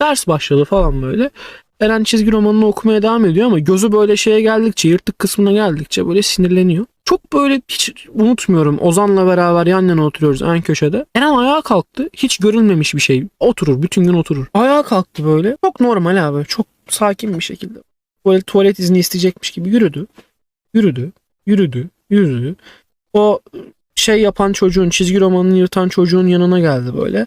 Ders başladı falan böyle. Eren çizgi romanını okumaya devam ediyor ama gözü böyle şeye geldikçe, yırtık kısmına geldikçe böyle sinirleniyor. Çok böyle hiç unutmuyorum. Ozan'la beraber yan yana oturuyoruz en köşede. Eren ayağa kalktı. Hiç görülmemiş bir şey. Oturur. Bütün gün oturur. Ayağa kalktı böyle. Çok normal abi. Çok sakin bir şekilde. Böyle tuvalet izni isteyecekmiş gibi yürüdü. Yürüdü. Yürüdü. Yürüdü. O şey yapan çocuğun, çizgi romanını yırtan çocuğun yanına geldi böyle.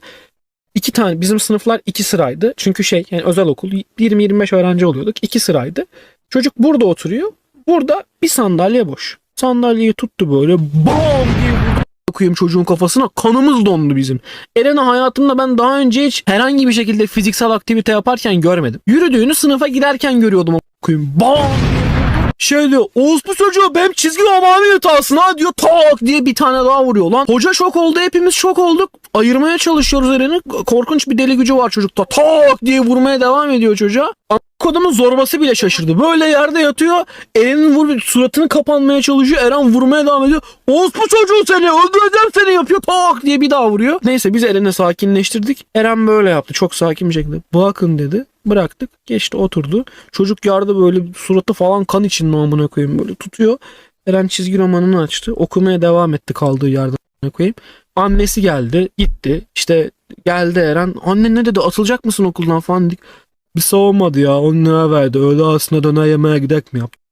İki tane bizim sınıflar iki sıraydı. Çünkü şey yani özel okul 20-25 öğrenci oluyorduk. iki sıraydı. Çocuk burada oturuyor. Burada bir sandalye boş. Sandalyeyi tuttu böyle bam diye koyayım çocuğun kafasına kanımız dondu bizim. Eren'i hayatımda ben daha önce hiç herhangi bir şekilde fiziksel aktivite yaparken görmedim. Yürüdüğünü sınıfa giderken görüyordum koyayım. Bam. Şey diyor Oğuz bu çocuğu benim çizgi romanı yırtarsın ha diyor tak diye bir tane daha vuruyor lan. Hoca şok oldu hepimiz şok olduk. Ayırmaya çalışıyoruz Eren'i. Korkunç bir deli gücü var çocukta. Tak diye vurmaya devam ediyor çocuğa. Kodumun zorbası bile şaşırdı. Böyle yerde yatıyor. Eren'in vur suratını kapanmaya çalışıyor. Eren vurmaya devam ediyor. Oğuz bu çocuğu seni öldüreceğim seni yapıyor. Tak diye bir daha vuruyor. Neyse biz Eren'i sakinleştirdik. Eren böyle yaptı. Çok sakin bir şekilde. Bırakın dedi. Bıraktık. Geçti oturdu. Çocuk yardı böyle suratı falan kan içinde amına koyayım böyle tutuyor. Eren çizgi romanını açtı. Okumaya devam etti kaldığı yerde amına koyayım. Annesi geldi. Gitti. İşte geldi Eren. Anne ne dedi? Atılacak mısın okuldan falan dedik. Bir savunmadı ya. 10 lira verdi. Öyle aslında döner yemeğe gidek mi yaptı?